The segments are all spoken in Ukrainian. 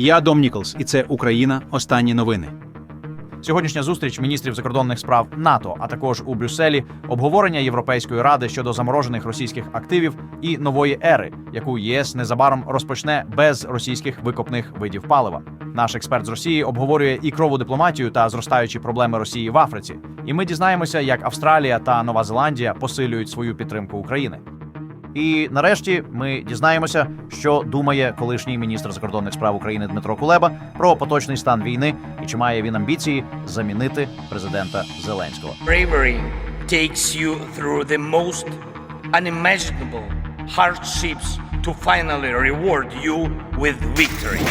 Я Дом Ніколс, і це Україна. Останні новини. Сьогоднішня зустріч міністрів закордонних справ НАТО, а також у Брюсселі, обговорення Європейської ради щодо заморожених російських активів і нової ери, яку ЄС незабаром розпочне без російських викопних видів палива. Наш експерт з Росії обговорює і крову дипломатію та зростаючі проблеми Росії в Африці. І ми дізнаємося, як Австралія та Нова Зеландія посилюють свою підтримку України. І нарешті ми дізнаємося, що думає колишній міністр закордонних справ України Дмитро Кулеба про поточний стан війни і чи має він амбіції замінити президента Зеленського. Bravery takes you through the most unimaginable hardships to finally reward you with victory.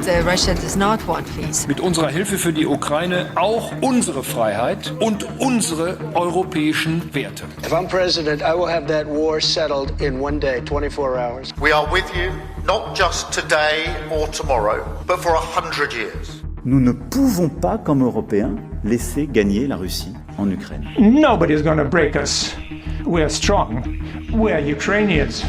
Uh, Russia does not want peace. mit unserer Hilfe für die Ukraine auch unsere Freiheit und unsere europäischen Werte. If I'm president, I will have that war settled in one day, 24 hours. We are with you, not just today or tomorrow, but for a hundred years. Nous ne pouvons pas, comme Européens, laisser gagner la Russie en Ukraine. Nobody's going to break us. We are strong. We are Ukrainians.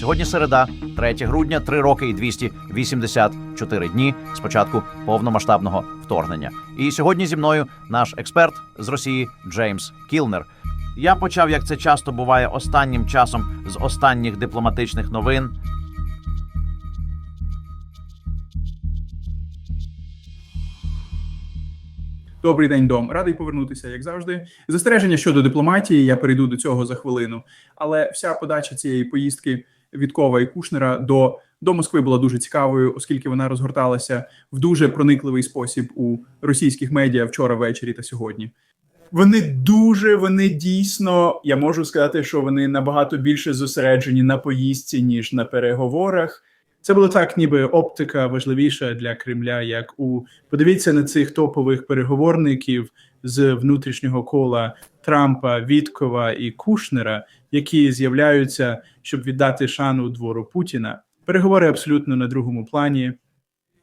Сьогодні середа, 3 грудня, 3 роки і 284 дні з початку повномасштабного вторгнення. І сьогодні зі мною наш експерт з Росії Джеймс Кілнер. Я почав, як це часто буває останнім часом, з останніх дипломатичних новин. Добрий день, дом. Радий повернутися, як завжди. Застереження щодо дипломатії. Я перейду до цього за хвилину. Але вся подача цієї поїздки Віткова і Кушнера до, до Москви була дуже цікавою, оскільки вона розгорталася в дуже проникливий спосіб у російських медіа вчора ввечері та сьогодні. Вони дуже, вони дійсно, я можу сказати, що вони набагато більше зосереджені на поїздці, ніж на переговорах. Це було так, ніби оптика важливіша для Кремля, як у подивіться на цих топових переговорників з внутрішнього кола Трампа, Віткова і Кушнера, які з'являються, щоб віддати шану двору Путіна. Переговори абсолютно на другому плані.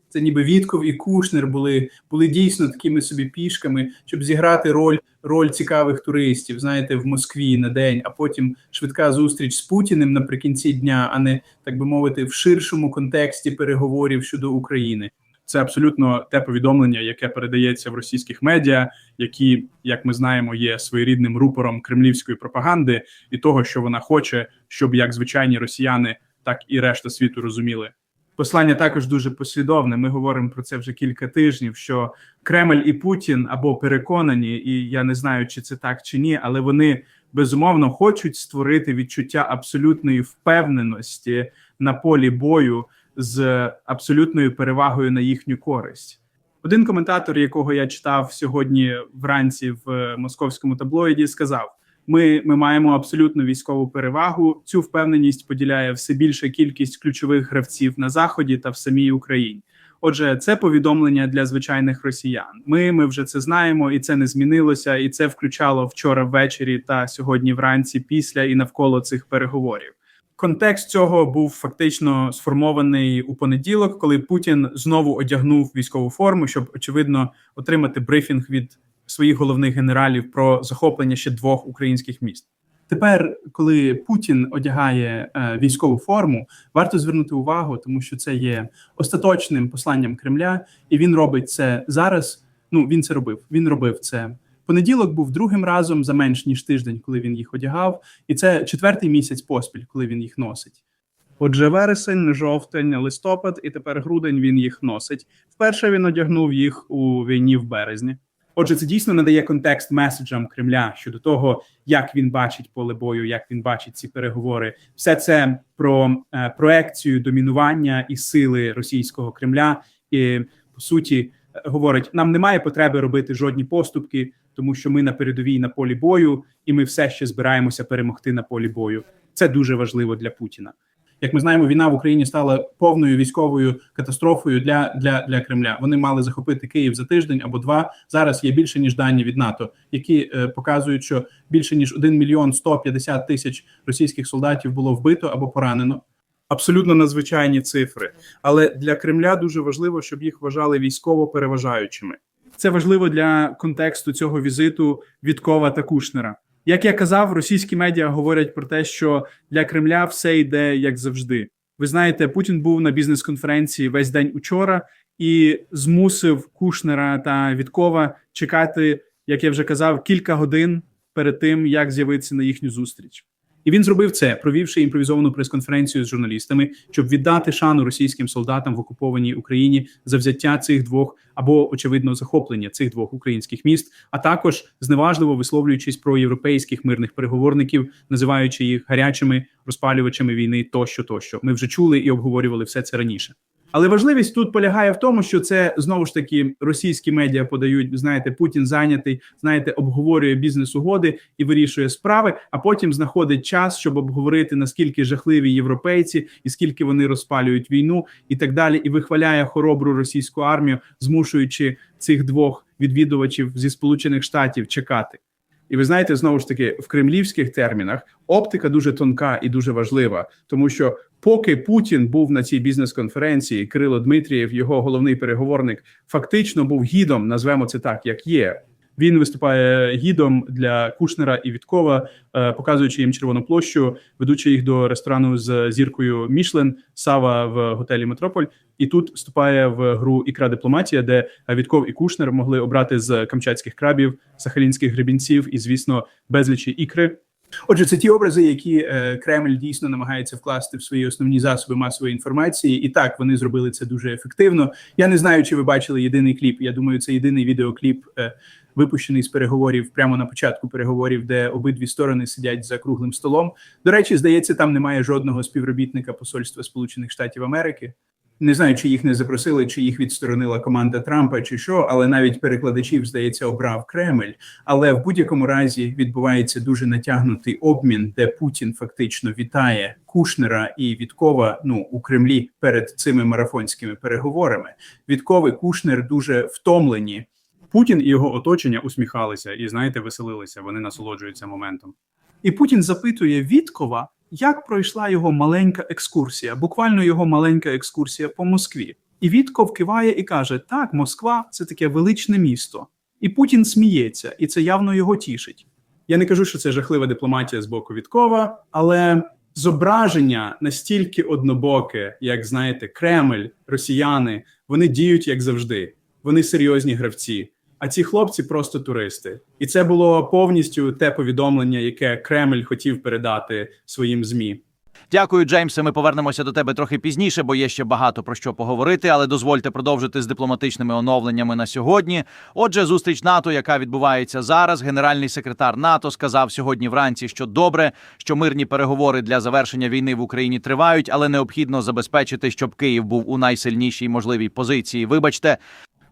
Це ніби Вітков і Кушнер були, були дійсно такими собі пішками, щоб зіграти роль, роль цікавих туристів, знаєте, в Москві на день, а потім швидка зустріч з Путіним наприкінці дня, а не так би мовити, в ширшому контексті переговорів щодо України. Це абсолютно те повідомлення, яке передається в російських медіа, які, як ми знаємо, є своєрідним рупором кремлівської пропаганди і того, що вона хоче, щоб як звичайні росіяни, так і решта світу розуміли. Послання також дуже послідовне. Ми говоримо про це вже кілька тижнів. Що Кремль і Путін або переконані, і я не знаю, чи це так чи ні, але вони безумовно хочуть створити відчуття абсолютної впевненості на полі бою з абсолютною перевагою на їхню користь. Один коментатор, якого я читав сьогодні вранці в московському таблоїді, сказав: ми, ми маємо абсолютну військову перевагу. Цю впевненість поділяє все більша кількість ключових гравців на заході та в самій Україні. Отже, це повідомлення для звичайних росіян. Ми, ми вже це знаємо, і це не змінилося. І це включало вчора ввечері та сьогодні вранці, після і навколо цих переговорів. Контекст цього був фактично сформований у понеділок, коли Путін знову одягнув військову форму, щоб очевидно отримати брифінг від своїх головних генералів про захоплення ще двох українських міст. Тепер, коли Путін одягає е, військову форму, варто звернути увагу, тому що це є остаточним посланням Кремля, і він робить це зараз. Ну він це робив. Він робив це. Понеділок був другим разом за менш ніж тиждень, коли він їх одягав, і це четвертий місяць поспіль, коли він їх носить. Отже, вересень, жовтень, листопад, і тепер грудень він їх носить. Вперше він одягнув їх у війні в березні. Отже, це дійсно надає контекст меседжам Кремля щодо того, як він бачить поле бою, як він бачить ці переговори. Все це про е, проекцію домінування і сили російського Кремля, і по суті е, говорить: нам немає потреби робити жодні поступки, тому що ми на передовій на полі бою, і ми все ще збираємося перемогти на полі бою. Це дуже важливо для Путіна. Як ми знаємо, війна в Україні стала повною військовою катастрофою для, для, для Кремля. Вони мали захопити Київ за тиждень або два. Зараз є більше ніж дані від НАТО, які е, показують, що більше ніж 1 мільйон 150 тисяч російських солдатів було вбито або поранено. Абсолютно надзвичайні цифри, але для Кремля дуже важливо, щоб їх вважали військово переважаючими. Це важливо для контексту цього візиту Віткова та Кушнера. Як я казав, російські медіа говорять про те, що для Кремля все йде як завжди. Ви знаєте, Путін був на бізнес-конференції весь день учора і змусив Кушнера та Віткова чекати, як я вже казав, кілька годин перед тим, як з'явитися на їхню зустріч. І він зробив це, провівши імпровізовану прес-конференцію з журналістами, щоб віддати шану російським солдатам в окупованій Україні за взяття цих двох або очевидно захоплення цих двох українських міст, а також зневажливо висловлюючись про європейських мирних переговорників, називаючи їх гарячими розпалювачами війни, тощо, тощо. Ми вже чули і обговорювали все це раніше. Але важливість тут полягає в тому, що це знову ж таки російські медіа подають. Знаєте, Путін зайнятий, знаєте, обговорює бізнес-угоди і вирішує справи. А потім знаходить час, щоб обговорити наскільки жахливі європейці і скільки вони розпалюють війну, і так далі, і вихваляє хоробру російську армію, змушуючи цих двох відвідувачів зі сполучених штатів чекати. І ви знаєте, знову ж таки, в кремлівських термінах оптика дуже тонка і дуже важлива, тому що поки Путін був на цій бізнес-конференції, Кирило Дмитрієв, його головний переговорник, фактично був гідом, назвемо це так, як є. Він виступає гідом для Кушнера і Віткова, е, показуючи їм червону площу, ведучи їх до ресторану з зіркою Мішлен Сава в готелі Метрополь. І тут вступає в гру ікра дипломатія, де Вітков і Кушнер могли обрати з камчатських крабів, сахалінських гребінців і, звісно, безлічі ікри. Отже, це ті образи, які е, Кремль дійсно намагається вкласти в свої основні засоби масової інформації, і так вони зробили це дуже ефективно. Я не знаю, чи ви бачили єдиний кліп. Я думаю, це єдиний відеокліп, е, випущений з переговорів прямо на початку переговорів, де обидві сторони сидять за круглим столом. До речі, здається, там немає жодного співробітника Посольства Сполучених Штатів Америки. Не знаю, чи їх не запросили, чи їх відсторонила команда Трампа, чи що, але навіть перекладачів, здається, обрав Кремль. Але в будь-якому разі відбувається дуже натягнутий обмін, де Путін фактично вітає Кушнера і Віткова ну у Кремлі перед цими марафонськими переговорами. Вітков Кушнер дуже втомлені. Путін і його оточення усміхалися і, знаєте, веселилися. Вони насолоджуються моментом. І Путін запитує Віткова, як пройшла його маленька екскурсія, буквально його маленька екскурсія по Москві. І Вітков киває і каже: Так, Москва це таке величне місто. І Путін сміється, і це явно його тішить. Я не кажу, що це жахлива дипломатія з боку Віткова, але зображення настільки однобоке, як знаєте, Кремль, росіяни, вони діють як завжди. Вони серйозні гравці. А ці хлопці просто туристи, і це було повністю те повідомлення, яке Кремль хотів передати своїм змі. Дякую, Джеймсе. Ми повернемося до тебе трохи пізніше, бо є ще багато про що поговорити. Але дозвольте продовжити з дипломатичними оновленнями на сьогодні. Отже, зустріч НАТО, яка відбувається зараз. Генеральний секретар НАТО сказав сьогодні вранці, що добре, що мирні переговори для завершення війни в Україні тривають, але необхідно забезпечити, щоб Київ був у найсильнішій можливій позиції. Вибачте.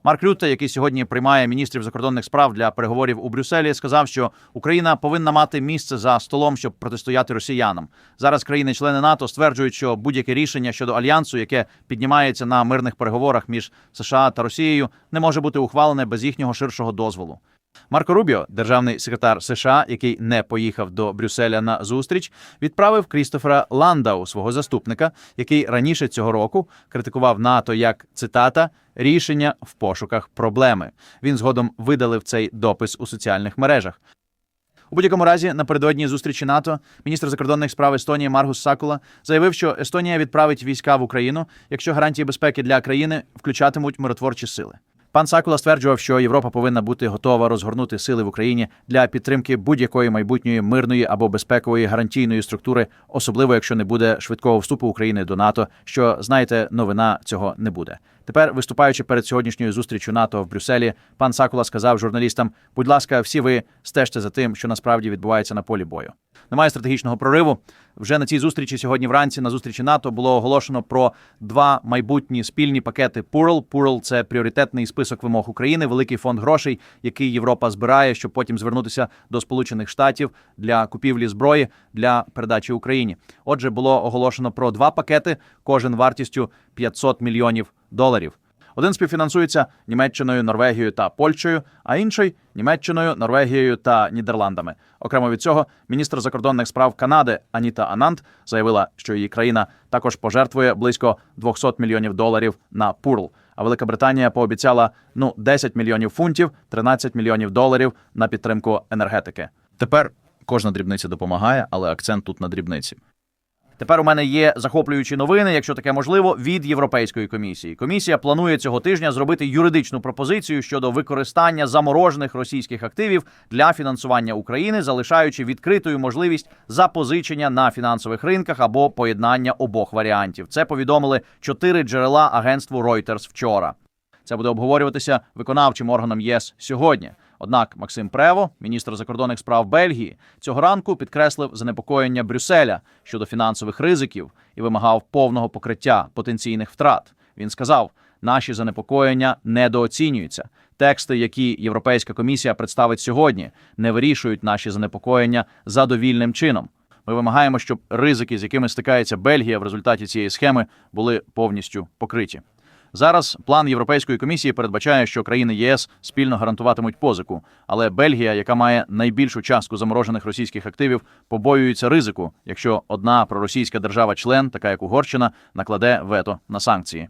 Марк Рютте, який сьогодні приймає міністрів закордонних справ для переговорів у Брюсселі, сказав, що Україна повинна мати місце за столом, щоб протистояти росіянам. Зараз країни-члени НАТО стверджують, що будь-яке рішення щодо альянсу, яке піднімається на мирних переговорах між США та Росією, не може бути ухвалене без їхнього ширшого дозволу. Марко Рубіо, державний секретар США, який не поїхав до Брюсселя на зустріч, відправив Крістофера Ландау, свого заступника, який раніше цього року критикував НАТО як цитата рішення в пошуках проблеми. Він згодом видалив цей допис у соціальних мережах. У будь-якому разі, напередодні зустрічі НАТО, міністр закордонних справ Естонії Маргус Сакула заявив, що Естонія відправить війська в Україну, якщо гарантії безпеки для країни включатимуть миротворчі сили. Пан Сакула стверджував, що Європа повинна бути готова розгорнути сили в Україні для підтримки будь-якої майбутньої мирної або безпекової гарантійної структури, особливо якщо не буде швидкого вступу України до НАТО. Що знаєте, новина цього не буде. Тепер, виступаючи перед сьогоднішньою зустрічю НАТО в Брюсселі, пан Сакула сказав журналістам: будь ласка, всі ви стежте за тим, що насправді відбувається на полі бою. Немає стратегічного прориву. Вже на цій зустрічі сьогодні вранці на зустрічі НАТО було оголошено про два майбутні спільні пакети PURL. PURL – це пріоритетний список вимог України, великий фонд грошей, який Європа збирає, щоб потім звернутися до Сполучених Штатів для купівлі зброї для передачі Україні. Отже, було оголошено про два пакети, кожен вартістю 500 мільйонів доларів. Один співфінансується Німеччиною, Норвегією та Польщею, а інший Німеччиною, Норвегією та Нідерландами. Окремо від цього, міністр закордонних справ Канади Аніта Анант заявила, що її країна також пожертвує близько 200 мільйонів доларів на ПУРЛ. А Велика Британія пообіцяла ну 10 мільйонів фунтів, 13 мільйонів доларів на підтримку енергетики. Тепер кожна дрібниця допомагає, але акцент тут на дрібниці. Тепер у мене є захоплюючі новини, якщо таке можливо, від Європейської комісії. Комісія планує цього тижня зробити юридичну пропозицію щодо використання заморожених російських активів для фінансування України, залишаючи відкритою можливість запозичення на фінансових ринках або поєднання обох варіантів. Це повідомили чотири джерела агентству Reuters вчора. Це буде обговорюватися виконавчим органом ЄС сьогодні. Однак Максим Прево, міністр закордонних справ Бельгії, цього ранку підкреслив занепокоєння Брюсселя щодо фінансових ризиків і вимагав повного покриття потенційних втрат. Він сказав: наші занепокоєння недооцінюються. Тексти, які Європейська комісія представить сьогодні, не вирішують наші занепокоєння задовільним чином. Ми вимагаємо, щоб ризики, з якими стикається Бельгія в результаті цієї схеми, були повністю покриті. Зараз план Європейської комісії передбачає, що країни ЄС спільно гарантуватимуть позику. Але Бельгія, яка має найбільшу частку заморожених російських активів, побоюється ризику, якщо одна проросійська держава-член, така як Угорщина, накладе вето на санкції.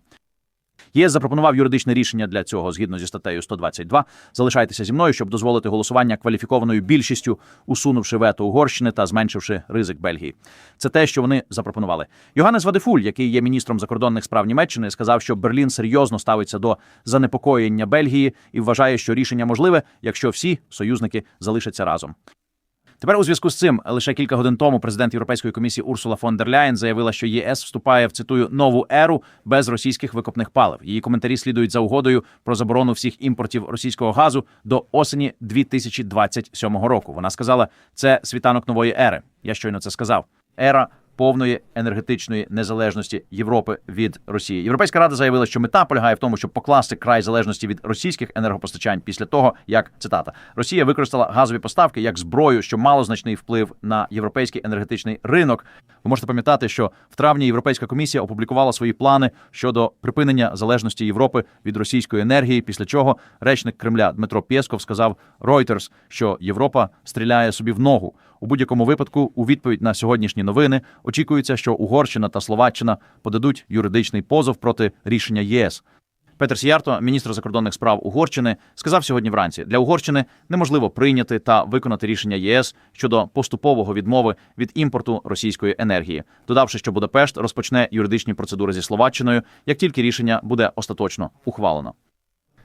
ЄС запропонував юридичне рішення для цього згідно зі статтею 122. Залишайтеся зі мною, щоб дозволити голосування кваліфікованою більшістю, усунувши вето Угорщини та зменшивши ризик Бельгії. Це те, що вони запропонували. Йоганнес Вадефуль, який є міністром закордонних справ Німеччини, сказав, що Берлін серйозно ставиться до занепокоєння Бельгії і вважає, що рішення можливе, якщо всі союзники залишаться разом. Тепер у зв'язку з цим лише кілька годин тому президент Європейської комісії Урсула фон дер Ляєн заявила, що ЄС вступає в цитую нову еру без російських викопних палив. Її коментарі слідують за угодою про заборону всіх імпортів російського газу до осені 2027 року. Вона сказала, це світанок нової ери. Я щойно це сказав. Ера повної енергетичної незалежності Європи від Росії. Європейська рада заявила, що мета полягає в тому, щоб покласти край залежності від російських енергопостачань після того, як цитата Росія використала газові поставки як зброю, що мало значний вплив на європейський енергетичний ринок. Ви можете пам'ятати, що в травні Європейська комісія опублікувала свої плани щодо припинення залежності Європи від російської енергії. Після чого речник Кремля Дмитро Пєсков сказав Reuters, що Європа стріляє собі в ногу. У будь-якому випадку, у відповідь на сьогоднішні новини, очікується, що Угорщина та Словаччина подадуть юридичний позов проти рішення ЄС. Петер Сіярто, міністр закордонних справ Угорщини, сказав сьогодні вранці: для Угорщини неможливо прийняти та виконати рішення ЄС щодо поступового відмови від імпорту російської енергії, додавши, що Будапешт розпочне юридичні процедури зі Словаччиною, як тільки рішення буде остаточно ухвалено.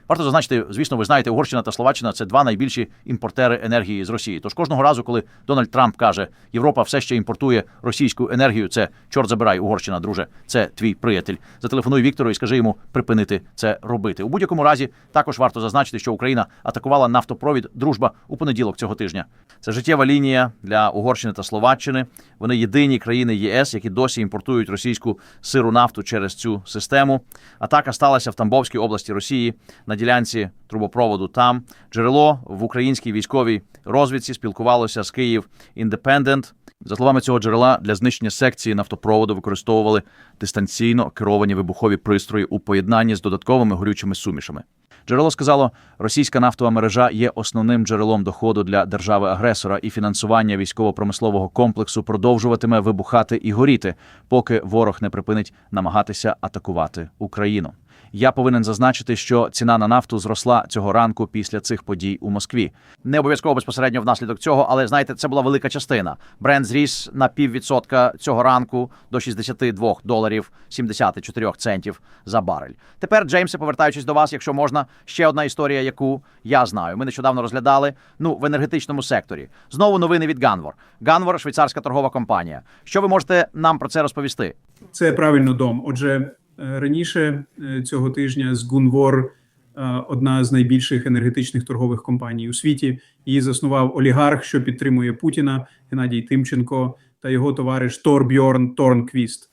Варто зазначити, звісно, ви знаєте, Угорщина та Словаччина це два найбільші імпортери енергії з Росії. Тож кожного разу, коли Дональд Трамп каже, Європа все ще імпортує російську енергію, це чорт забирай, Угорщина, друже, це твій приятель. Зателефонуй Віктору і скажи йому припинити це робити. У будь-якому разі також варто зазначити, що Україна атакувала нафтопровід Дружба у понеділок цього тижня. Це життєва лінія для Угорщини та Словаччини. Вони єдині країни ЄС, які досі імпортують російську сиру нафту через цю систему. Атака сталася в Тамбовській області Росії ділянці трубопроводу. Там джерело в українській військовій розвідці спілкувалося з Київ Індепендент. За словами цього джерела, для знищення секції нафтопроводу використовували дистанційно керовані вибухові пристрої у поєднанні з додатковими горючими сумішами. Джерело сказало, російська нафтова мережа є основним джерелом доходу для держави-агресора, і фінансування військово-промислового комплексу продовжуватиме вибухати і горіти, поки ворог не припинить намагатися атакувати Україну. Я повинен зазначити, що ціна на нафту зросла цього ранку після цих подій у Москві. Не обов'язково безпосередньо внаслідок цього, але знаєте, це була велика частина. Бренд зріс на піввідсотка цього ранку до 62 доларів 74 центів за барель. Тепер, Джеймсе, повертаючись до вас, якщо можна, ще одна історія, яку я знаю. Ми нещодавно розглядали ну в енергетичному секторі. Знову новини від Ганвор. Ганвор, швейцарська торгова компанія. Що ви можете нам про це розповісти? Це правильно дом. Отже, раніше е, цього тижня з Гунвор, е, одна з найбільших енергетичних торгових компаній у світі, її заснував олігарх, що підтримує Путіна Геннадій Тимченко та його товариш Торбьорн Торнквіст.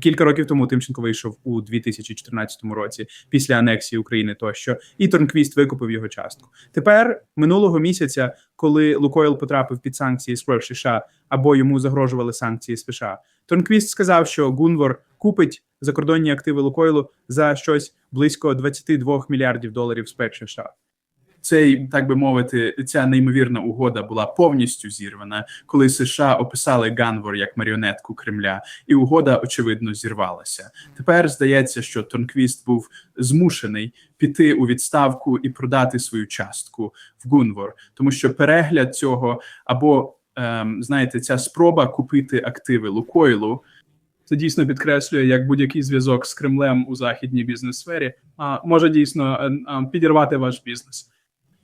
Кілька років тому Тимченко вийшов у 2014 році після анексії України тощо, і Торнквіст викупив його частку. Тепер минулого місяця, коли Лукойл потрапив під санкції з США або йому загрожували санкції з США, Торнквіст сказав, що Гунвор купить закордонні активи Лукойлу за щось близько 22 мільярдів доларів з США. Цей, так би мовити, ця неймовірна угода була повністю зірвана, коли США описали Ганвор як маріонетку Кремля, і угода очевидно зірвалася. Тепер здається, що Тонквіст був змушений піти у відставку і продати свою частку в Гунвор, тому що перегляд цього або ем, знаєте, ця спроба купити активи Лукойлу. Це дійсно підкреслює, як будь-який зв'язок з Кремлем у західній бізнес-сфері а, може дійсно е, підірвати ваш бізнес.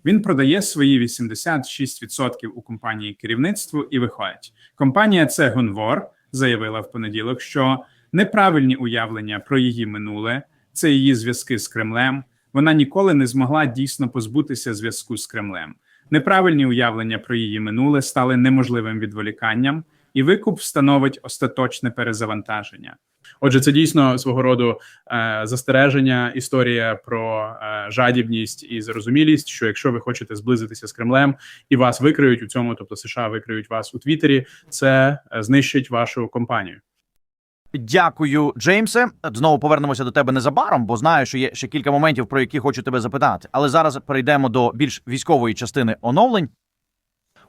Він продає свої 86% у компанії керівництву і виходить. Компанія це Гонвор заявила в понеділок, що неправильні уявлення про її минуле, це її зв'язки з Кремлем. Вона ніколи не змогла дійсно позбутися зв'язку з Кремлем. Неправильні уявлення про її минуле стали неможливим відволіканням, і викуп становить остаточне перезавантаження. Отже, це дійсно свого роду е, застереження, історія про е, жадібність і зарозумілість. Що якщо ви хочете зблизитися з Кремлем і вас викриють у цьому, тобто США викриють вас у Твіттері, це е, знищить вашу компанію. Дякую, Джеймсе. Знову повернемося до тебе незабаром, бо знаю, що є ще кілька моментів, про які хочу тебе запитати. Але зараз перейдемо до більш військової частини оновлень.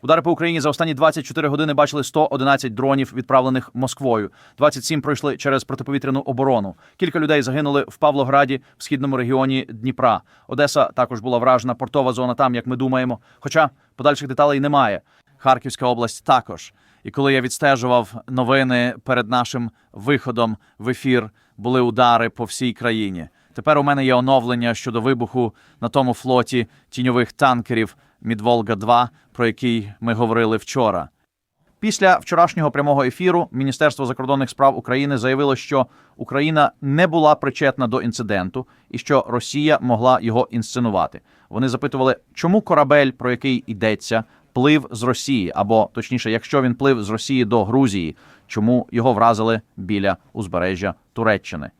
Удари по Україні за останні 24 години бачили 111 дронів, відправлених Москвою. 27 пройшли через протиповітряну оборону. Кілька людей загинули в Павлограді, в східному регіоні Дніпра. Одеса також була вражена. Портова зона там, як ми думаємо. Хоча подальших деталей немає. Харківська область також. І коли я відстежував новини перед нашим виходом в ефір, були удари по всій країні. Тепер у мене є оновлення щодо вибуху на тому флоті тіньових танкерів Мідволга 2 про який ми говорили вчора. Після вчорашнього прямого ефіру Міністерство закордонних справ України заявило, що Україна не була причетна до інциденту і що Росія могла його інсценувати. Вони запитували, чому корабель, про який йдеться, плив з Росії, або точніше, якщо він плив з Росії до Грузії, чому його вразили біля узбережжя Туреччини.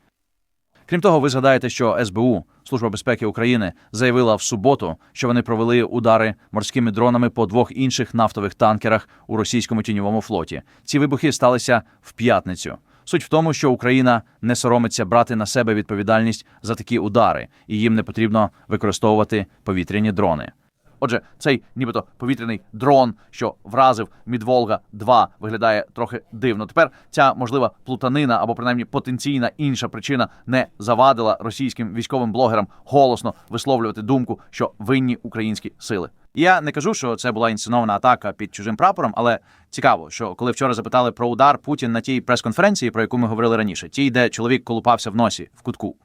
Крім того, ви згадаєте, що СБУ, Служба безпеки України, заявила в суботу, що вони провели удари морськими дронами по двох інших нафтових танкерах у російському тіньовому флоті. Ці вибухи сталися в п'ятницю. Суть в тому, що Україна не соромиться брати на себе відповідальність за такі удари, і їм не потрібно використовувати повітряні дрони. Отже, цей нібито повітряний дрон, що вразив Мідволга 2 виглядає трохи дивно. Тепер ця можлива плутанина або принаймні потенційна інша причина не завадила російським військовим блогерам голосно висловлювати думку, що винні українські сили. Я не кажу, що це була інсценована атака під чужим прапором, але цікаво, що коли вчора запитали про удар Путін на тій прес-конференції, про яку ми говорили раніше, тій, де чоловік колупався в носі в кутку.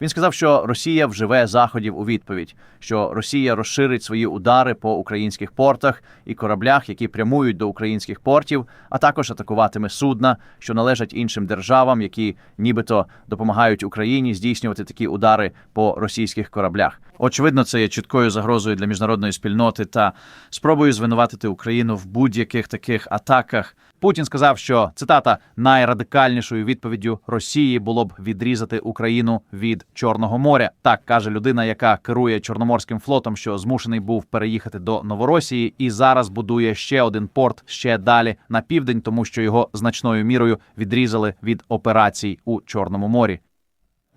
Він сказав, що Росія вживе заходів у відповідь, що Росія розширить свої удари по українських портах і кораблях, які прямують до українських портів, а також атакуватиме судна, що належать іншим державам, які нібито допомагають Україні здійснювати такі удари по російських кораблях. Очевидно, це є чіткою загрозою для міжнародної спільноти та спробою звинуватити Україну в будь-яких таких атаках. Путін сказав, що цитата найрадикальнішою відповіддю Росії було б відрізати Україну від Чорного моря. Так каже людина, яка керує Чорноморським флотом, що змушений був переїхати до Новоросії, і зараз будує ще один порт ще далі на південь, тому що його значною мірою відрізали від операцій у Чорному морі.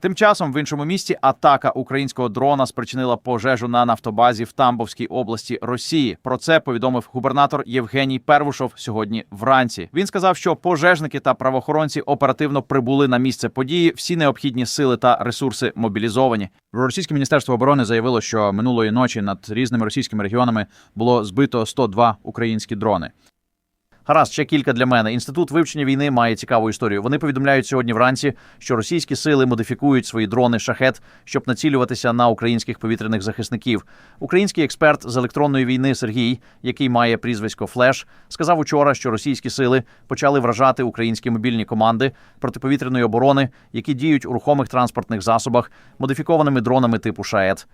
Тим часом в іншому місті атака українського дрона спричинила пожежу на нафтобазі в Тамбовській області Росії. Про це повідомив губернатор Євгеній Первушов сьогодні вранці. Він сказав, що пожежники та правоохоронці оперативно прибули на місце події. Всі необхідні сили та ресурси мобілізовані. Російське міністерство оборони заявило, що минулої ночі над різними російськими регіонами було збито 102 українські дрони. Гаразд, ще кілька для мене. Інститут вивчення війни має цікаву історію. Вони повідомляють сьогодні вранці, що російські сили модифікують свої дрони шахет, щоб націлюватися на українських повітряних захисників. Український експерт з електронної війни Сергій, який має прізвисько Флеш, сказав учора, що російські сили почали вражати українські мобільні команди протиповітряної оборони, які діють у рухомих транспортних засобах, модифікованими дронами типу Шает.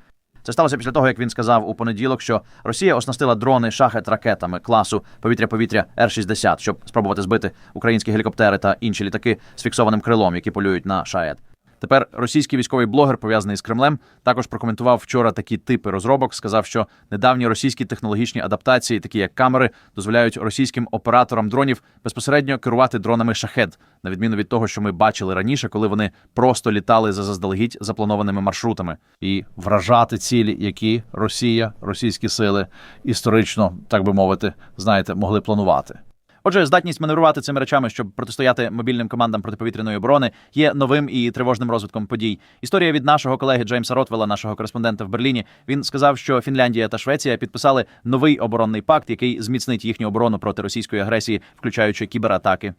Це сталося після того, як він сказав у понеділок, що Росія оснастила дрони шахет ракетами класу повітря-повітря Р-60, щоб спробувати збити українські гелікоптери та інші літаки з фіксованим крилом, які полюють на шаєт. Тепер російський військовий блогер, пов'язаний з Кремлем, також прокоментував вчора такі типи розробок. Сказав, що недавні російські технологічні адаптації, такі як камери, дозволяють російським операторам дронів безпосередньо керувати дронами шахед, на відміну від того, що ми бачили раніше, коли вони просто літали за заздалегідь запланованими маршрутами, і вражати цілі, які Росія, російські сили історично, так би мовити, знаєте, могли планувати. Отже, здатність маневрувати цими речами, щоб протистояти мобільним командам протиповітряної оборони, є новим і тривожним розвитком подій. Історія від нашого колеги Джеймса Ротвела, нашого кореспондента в Берліні. Він сказав, що Фінляндія та Швеція підписали новий оборонний пакт, який зміцнить їхню оборону проти російської агресії, включаючи кібератаки.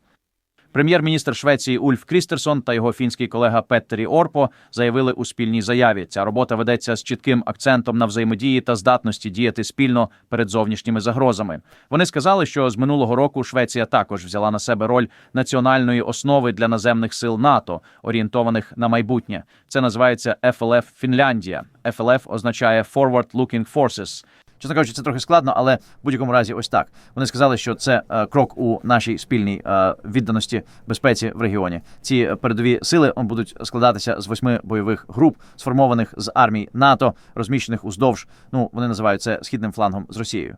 Прем'єр-міністр Швеції Ульф Крістерсон та його фінський колега Петтері Орпо заявили у спільній заяві. Ця робота ведеться з чітким акцентом на взаємодії та здатності діяти спільно перед зовнішніми загрозами. Вони сказали, що з минулого року Швеція також взяла на себе роль національної основи для наземних сил НАТО, орієнтованих на майбутнє. Це називається FLF Фінляндія. FLF означає Forward Looking Forces. Чесно кажучи, це трохи складно, але в будь-якому разі, ось так. Вони сказали, що це е, крок у нашій спільній е, відданості безпеці в регіоні. Ці е, передові сили будуть складатися з восьми бойових груп, сформованих з армій НАТО, розміщених уздовж. Ну вони називають це східним флангом з Росією.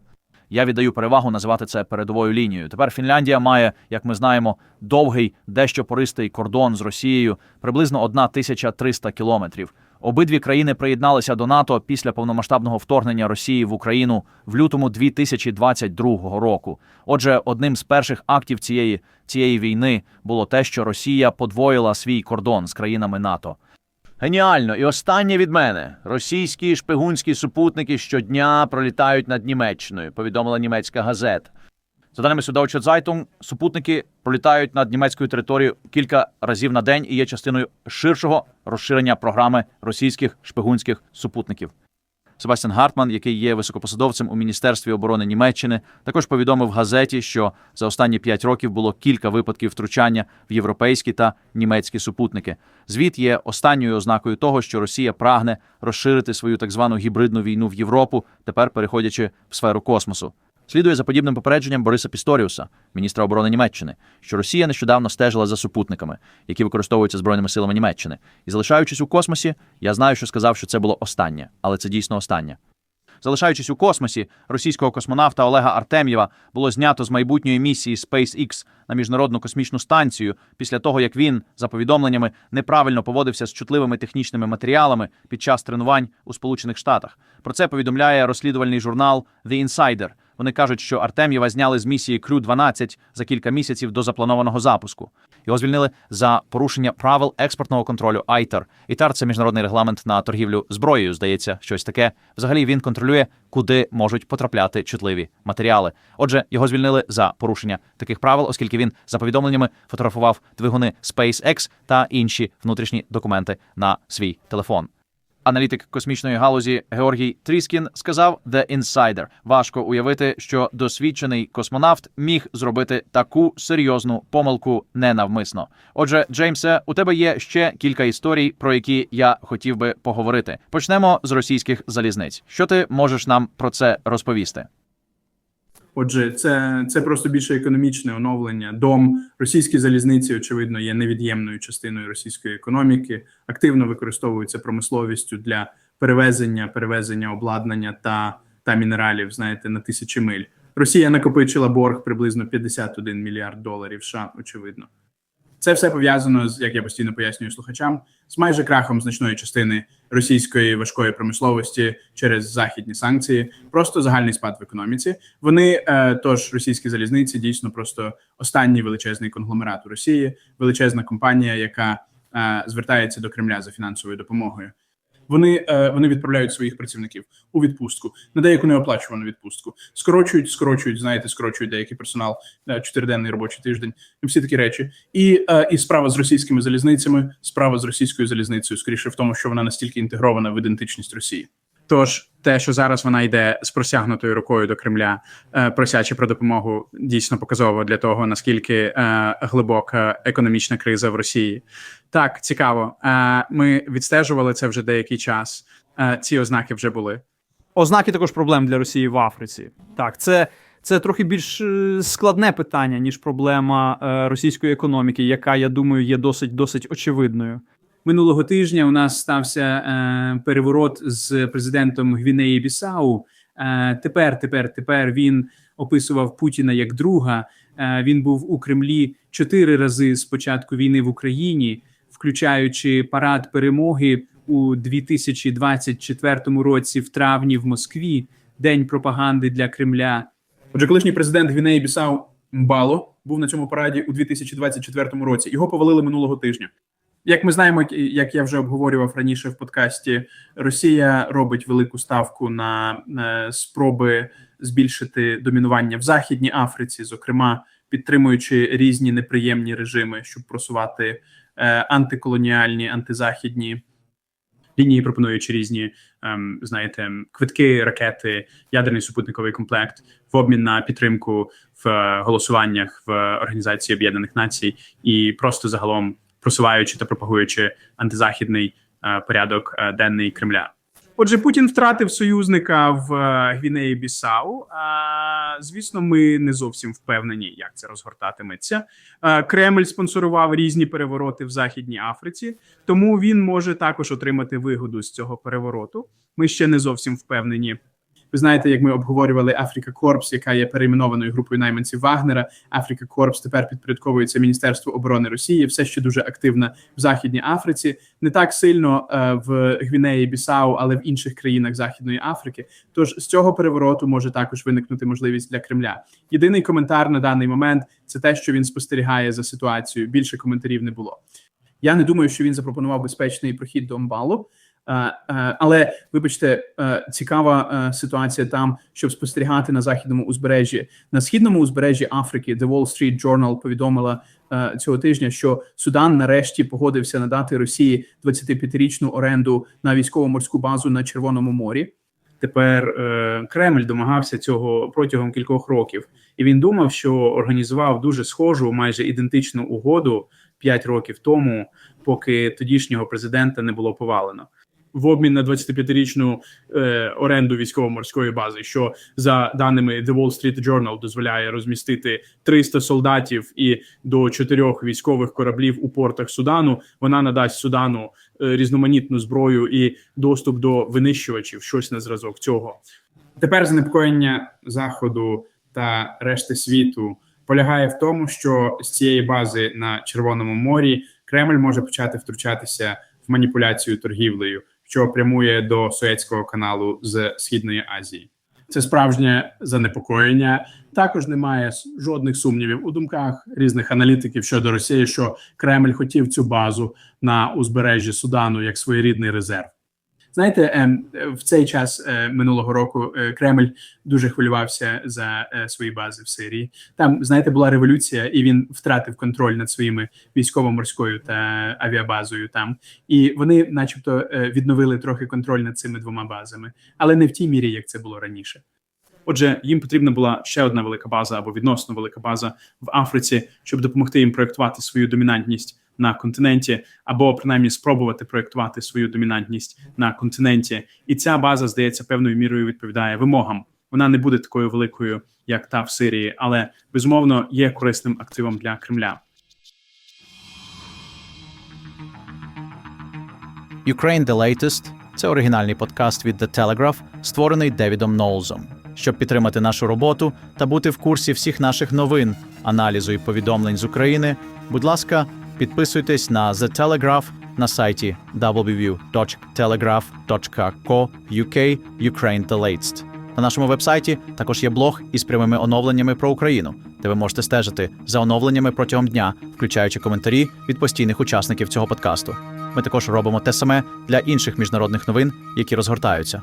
Я віддаю перевагу називати це передовою лінією. Тепер Фінляндія має, як ми знаємо, довгий, дещо пористий кордон з Росією, приблизно 1300 кілометрів. Обидві країни приєдналися до НАТО після повномасштабного вторгнення Росії в Україну в лютому 2022 року. Отже, одним з перших актів цієї, цієї війни було те, що Росія подвоїла свій кордон з країнами НАТО. Геніально, і останнє від мене: російські шпигунські супутники щодня пролітають над Німеччиною. Повідомила німецька газета. За даними Süddeutsche Zeitung, супутники пролітають над німецькою територією кілька разів на день і є частиною ширшого розширення програми російських шпигунських супутників. Себастьян Гартман, який є високопосадовцем у Міністерстві оборони Німеччини, також повідомив газеті, що за останні п'ять років було кілька випадків втручання в європейські та німецькі супутники. Звіт є останньою ознакою того, що Росія прагне розширити свою так звану гібридну війну в Європу, тепер переходячи в сферу космосу. Слідує за подібним попередженням Бориса Пісторіуса, міністра оборони Німеччини, що Росія нещодавно стежила за супутниками, які використовуються збройними силами Німеччини. І залишаючись у космосі, я знаю, що сказав, що це було останнє, але це дійсно останнє. Залишаючись у космосі, російського космонавта Олега Артем'єва було знято з майбутньої місії SpaceX на міжнародну космічну станцію після того, як він, за повідомленнями, неправильно поводився з чутливими технічними матеріалами під час тренувань у Сполучених Штатах. Про це повідомляє розслідувальний журнал The Insider. Вони кажуть, що Артем'єва зняли з місії Крю 12 за кілька місяців до запланованого запуску. Його звільнили за порушення правил експортного контролю ITAR. ITAR – це міжнародний регламент на торгівлю зброєю. Здається, щось таке. Взагалі він контролює, куди можуть потрапляти чутливі матеріали. Отже, його звільнили за порушення таких правил, оскільки він за повідомленнями фотографував двигуни SpaceX та інші внутрішні документи на свій телефон. Аналітик космічної галузі Георгій Тріскін сказав The Insider. Важко уявити, що досвідчений космонавт міг зробити таку серйозну помилку ненавмисно. Отже, Джеймсе, у тебе є ще кілька історій, про які я хотів би поговорити. Почнемо з російських залізниць. Що ти можеш нам про це розповісти? Отже, це, це просто більше економічне оновлення. Дом російські залізниці, очевидно, є невід'ємною частиною російської економіки, активно використовуються промисловістю для перевезення, перевезення обладнання та, та мінералів. Знаєте, на тисячі миль. Росія накопичила борг приблизно 51 мільярд доларів. США, очевидно. Це все пов'язано з як я постійно пояснюю слухачам, з майже крахом значної частини російської важкої промисловості через західні санкції, просто загальний спад в економіці. Вони е, тож російські залізниці дійсно просто останній величезний конгломерат у Росії, величезна компанія, яка е, звертається до Кремля за фінансовою допомогою. Вони е, вони відправляють своїх працівників у відпустку на деяку неоплачувану відпустку. Скорочують, скорочують, знаєте, скорочують деякий персонал е, чотириденний робочий тиждень. Всі такі речі. І е, і справа з російськими залізницями, справа з російською залізницею, скоріше в тому, що вона настільки інтегрована в ідентичність Росії. Тож те, що зараз вона йде з просягнутою рукою до Кремля, е, просячи про допомогу, дійсно показово для того наскільки е, глибока економічна криза в Росії. Так цікаво. Е, ми відстежували це вже деякий час. Ці ознаки вже були. Ознаки також проблем для Росії в Африці. Так, це. Це трохи більш складне питання, ніж проблема російської економіки, яка, я думаю, є досить досить очевидною. Минулого тижня у нас стався е, переворот з президентом Гвінеї Бісау. Е, тепер, тепер, тепер він описував Путіна як друга. Е, він був у Кремлі чотири рази з початку війни в Україні, включаючи парад перемоги у 2024 році в травні в Москві, день пропаганди для Кремля. Отже, колишній президент Гвінеї Бісау Мбало був на цьому параді у 2024 році. Його повалили минулого тижня. Як ми знаємо, як- я вже обговорював раніше в подкасті, Росія робить велику ставку на спроби збільшити домінування в Західній Африці, зокрема підтримуючи різні неприємні режими, щоб просувати е, антиколоніальні, антизахідні лінії, пропонуючи різні, ем, знаєте, квитки, ракети, ядерний супутниковий комплект в обмін на підтримку в е, голосуваннях в Організації Об'єднаних Націй і просто загалом просуваючи та пропагуючи антизахідний е, порядок е, денний Кремля. Отже, Путін втратив союзника в е, Гвінеї Бісау. Звісно, ми не зовсім впевнені, як це розгортатиметься. Кремль спонсорував різні перевороти в Західній Африці, тому він може також отримати вигоду з цього перевороту. Ми ще не зовсім впевнені. Ви знаєте, як ми обговорювали Африка Корпс, яка є перейменованою групою найманців Вагнера. Африка Корпс тепер підпорядковується Міністерству оборони Росії, все ще дуже активна в Західній Африці, не так сильно е, в Гвінеї Бісау, але в інших країнах Західної Африки. Тож з цього перевороту може також виникнути можливість для Кремля. Єдиний коментар на даний момент це те, що він спостерігає за ситуацією. Більше коментарів не було. Я не думаю, що він запропонував безпечний прохід до Амбалу. Е, е, Але вибачте, е, цікава ситуація там, щоб спостерігати на західному узбережжі. На східному узбережжі Африки The Wall Street Journal повідомила цього тижня, що Судан нарешті погодився надати Росії 25-річну оренду на військово-морську базу на Червоному морі. Тепер Кремль домагався цього протягом кількох років, і він думав, що організував дуже схожу, майже ідентичну угоду 5 років тому, поки тодішнього президента не було повалено. В обмін на 25-річну е, оренду військово-морської бази, що за даними The Wall Street Journal дозволяє розмістити 300 солдатів і до 4 військових кораблів у портах Судану. Вона надасть Судану е, різноманітну зброю і доступ до винищувачів, щось на зразок цього. Тепер занепокоєння заходу та решти світу полягає в тому, що з цієї бази на Червоному морі Кремль може почати втручатися в маніпуляцію торгівлею, що прямує до Суецького каналу з Східної Азії. Це справжнє занепокоєння. Також немає жодних сумнівів у думках різних аналітиків щодо Росії, що Кремль хотів цю базу на узбережжі Судану як своєрідний резерв. Знаєте, ем, в цей час е, минулого року е, Кремль дуже хвилювався за е, свої бази в Сирії. Там, знаєте, була революція, і він втратив контроль над своїми військово-морською та авіабазою там. І вони, начебто, відновили трохи контроль над цими двома базами, але не в тій мірі, як це було раніше. Отже, їм потрібна була ще одна велика база або відносно велика база в Африці, щоб допомогти їм проєктувати свою домінантність на континенті, або принаймні спробувати проєктувати свою домінантність на континенті. І ця база, здається, певною мірою відповідає вимогам. Вона не буде такою великою, як та в Сирії, але безумовно є корисним активом для Кремля. Ukraine The Latest – це оригінальний подкаст від The Telegraph, створений Девідом Ноулзом. Щоб підтримати нашу роботу та бути в курсі всіх наших новин, аналізу і повідомлень з України, будь ласка, підписуйтесь на The Telegraph на сайті www.telegraph.co.uk Ukraine The Latest. На нашому вебсайті також є блог із прямими оновленнями про Україну, де ви можете стежити за оновленнями протягом дня, включаючи коментарі від постійних учасників цього подкасту. Ми також робимо те саме для інших міжнародних новин, які розгортаються.